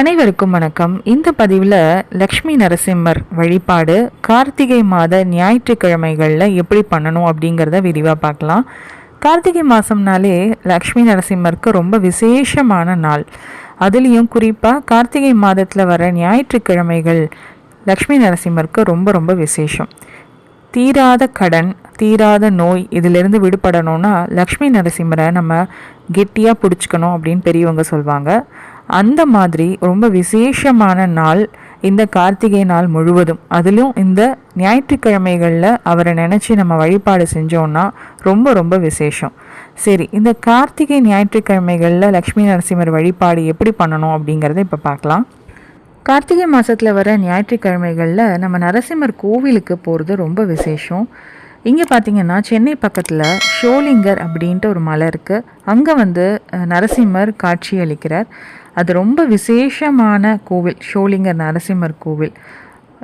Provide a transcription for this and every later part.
அனைவருக்கும் வணக்கம். இந்த பதிவில் லக்ஷ்மி நரசிம்மர் வழிபாடு கார்த்திகை மாத ஞாயிற்றுக்கிழமைகளில் எப்படி பண்ணணும் அப்படிங்கிறத விரிவாக பார்க்கலாம். கார்த்திகை மாதம்னாலே லக்ஷ்மி நரசிம்மருக்கு ரொம்ப விசேஷமான நாள். அதுலேயும் குறிப்பாக கார்த்திகை மாதத்தில் வர ஞாயிற்றுக்கிழமைகள் லக்ஷ்மி நரசிம்மருக்கு ரொம்ப ரொம்ப விசேஷம். தீராத கடன் தீராத நோய் இதிலிருந்து விடுபடணும்னா லக்ஷ்மி நரசிம்மரை நம்ம கெட்டியாக பிடிச்சிக்கணும் அப்படின்னு பெரியவங்க சொல்லுவாங்க அந்த மாதிரி ரொம்ப விசேஷமான நாள் இந்த கார்த்திகை நாள் முழுவதும். அதிலும் இந்த ஞாயிற்றுக்கிழமைகளில் அவரை நினச்சி நம்ம வழிபாடு செஞ்சோன்னா ரொம்ப ரொம்ப விசேஷம். சரி இந்த கார்த்திகை ஞாயிற்றுக்கிழமைகளில் லக்ஷ்மி நரசிம்மர் வழிபாடு எப்படி பண்ணணும் அப்படிங்கிறத இப்போ பார்க்கலாம். கார்த்திகை மாதத்தில் வர ஞாயிற்றுக்கிழமைகளில் நம்ம நரசிம்மர் கோவிலுக்கு போகிறது ரொம்ப விசேஷம். இங்கே பார்த்தீங்கன்னா சென்னை பக்கத்தில் ஷோலிங்கர் அப்படின்ட்டு ஒரு மலை இருக்குது அங்கே வந்து நரசிம்மர் காட்சி அளிக்கிறார். அது ரொம்ப விசேஷமான கோவில் ஷோலிங்கர் நரசிம்மர் கோவில்.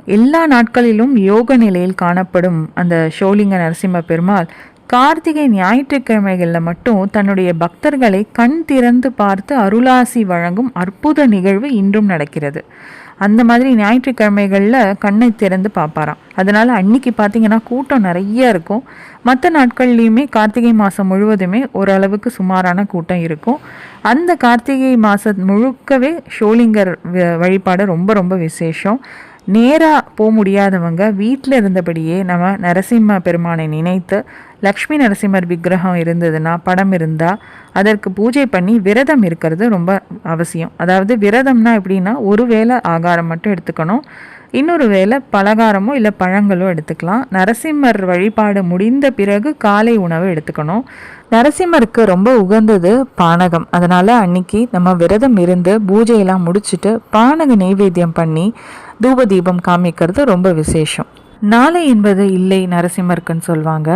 எல்லா நாட்களிலும் யோக நிலையில் காணப்படும் அந்த ஷோலிங்க நரசிம்ம பெருமாள் கார்த்திகை ஞாயிற்றுக்கிழமைகளில் மட்டும் தன்னுடைய பக்தர்களை கண் திறந்து பார்த்து அருளாசி வழங்கும் அற்புத நிகழ்வு இன்றும் நடக்கிறது. அந்த மாதிரி ஞாயிற்றுக்கிழமைகளில் கண்ணை திறந்து பார்ப்பாராம். அதனால் அன்னைக்கு பார்த்தீங்கன்னா கூட்டம் நிறைய இருக்கும். மற்ற நாட்கள்லையுமே கார்த்திகை மாதம் முழுவதுமே ஓரளவுக்கு சுமாரான கூட்டம் இருக்கும். அந்த கார்த்திகை மாதம் முழுக்கவே ஷோலிங்கர் வ- வழிபாடு ரொம்ப ரொம்ப விசேஷம். நேராக போக முடியாதவங்க வீட்டில் இருந்தபடியே நம்ம நரசிம்ம பெருமானை நினைத்து லக்ஷ்மி நரசிம்மர் விக்கிரகம் இருந்ததுன்னா படம் இருந்தால் அதற்கு பூஜை பண்ணி விரதம் இருக்கிறது ரொம்ப அவசியம். அதாவது விரதம்னா எப்படின்னா ஒரு வேளை ஆகாரம் மட்டும் எடுத்துக்கணும். இன்னொரு வேளை பலகாரமோ இல்லை பழங்களோ எடுத்துக்கலாம். நரசிம்மர் வழிபாடு முடிந்த பிறகு காலை உணவு எடுத்துக்கணும். நரசிம்மருக்கு ரொம்ப உகந்தது பானகம். அதனால் அன்னைக்கு நம்ம விரதம் இருந்து பூஜையெல்லாம் முடிச்சுட்டு பானக நெய்வேத்தியம் பண்ணி தூப தீபம் காமிக்கிறது ரொம்ப விசேஷம். நாளை என்பது இல்லை நரசிம்மருக்குன்னு சொல்லுவாங்க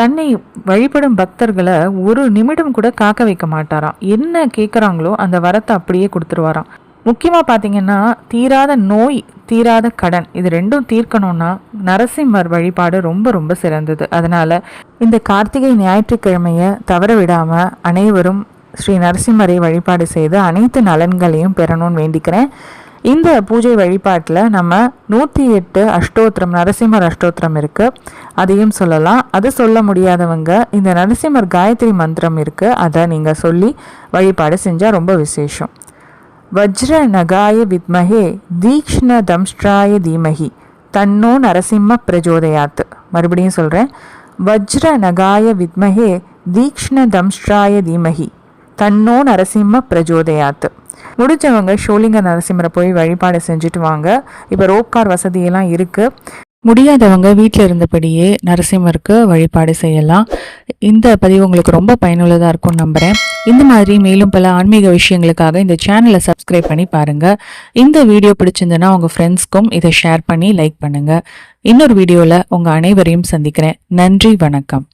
தன்னை வழிபடும் பக்தர்களை ஒரு நிமிடம் கூட காக்க வைக்க மாட்டாராம். என்ன கேட்குறாங்களோ அந்த வரத்தை அப்படியே கொடுத்துருவாராம். முக்கியமாக பார்த்தீங்கன்னா தீராத நோய் தீராத கடன் இது ரெண்டும் தீர்க்கணும்னா நரசிம்மர் வழிபாடு ரொம்ப ரொம்ப சிறந்தது. அதனால் இந்த கார்த்திகை ஞாயிற்றுக்கிழமையை தவற விடாமல் அனைவரும் ஸ்ரீ நரசிம்மரை வழிபாடு செய்து அனைத்து நலன்களையும் பெறணும்னு வேண்டிக்கிறேன். இந்த பூஜை வழிபாட்டில் நம்ம நூற்றி எட்டு அஷ்டோத்திரம் நரசிம்மர் அஷ்டோத்திரம் இருக்குது அதையும் சொல்லலாம். அது சொல்ல முடியாதவங்க இந்த நரசிம்மர் காயத்ரி மந்திரம் இருக்குது அதை நீங்கள் சொல்லி வழிபாடு செஞ்சால் ரொம்ப விசேஷம். வஜ்ர நகாய வித்மஹே தீக்ஷ்ண தம்ஷ்ட்ராய தீமஹி தன்னோ நரசிம்ம பிரஜோதயாத்து மறுபடியும் சொல்கிறேன் வஜ்ர நகாய வித்மஹே தீக்ஷ்ண தம்ஷ்ட்ராய தீமஹி தன்னோ நரசிம்ம பிரஜோதயாத்து முடிஞ்சவங்க ஷோலிங்க நரசிம்மரை போய் வழிபாடு செஞ்சுட்டு வாங்க. இப்போ ரோப்கார் வசதியெல்லாம் இருக்குது முடியாதவங்க வீட்டில் இருந்தபடியே நரசிம்மருக்கு வழிபாடு செய்யலாம். இந்த பதிவு உங்களுக்கு ரொம்ப பயனுள்ளதாக இருக்கும்னு நம்புகிறேன் இந்த மாதிரி மேலும் பல ஆன்மீக விஷயங்களுக்காக இந்த சேனலை சப்ஸ்கிரைப் பண்ணி பாருங்கள் இந்த வீடியோ பிடிச்சிருந்ததுன்னா உங்கள் ஃப்ரெண்ட்ஸ்க்கும் இதை ஷேர் பண்ணி லைக் பண்ணுங்கள் இன்னொரு வீடியோவில் உங்கள் அனைவரையும் சந்திக்கிறேன். நன்றி வணக்கம்.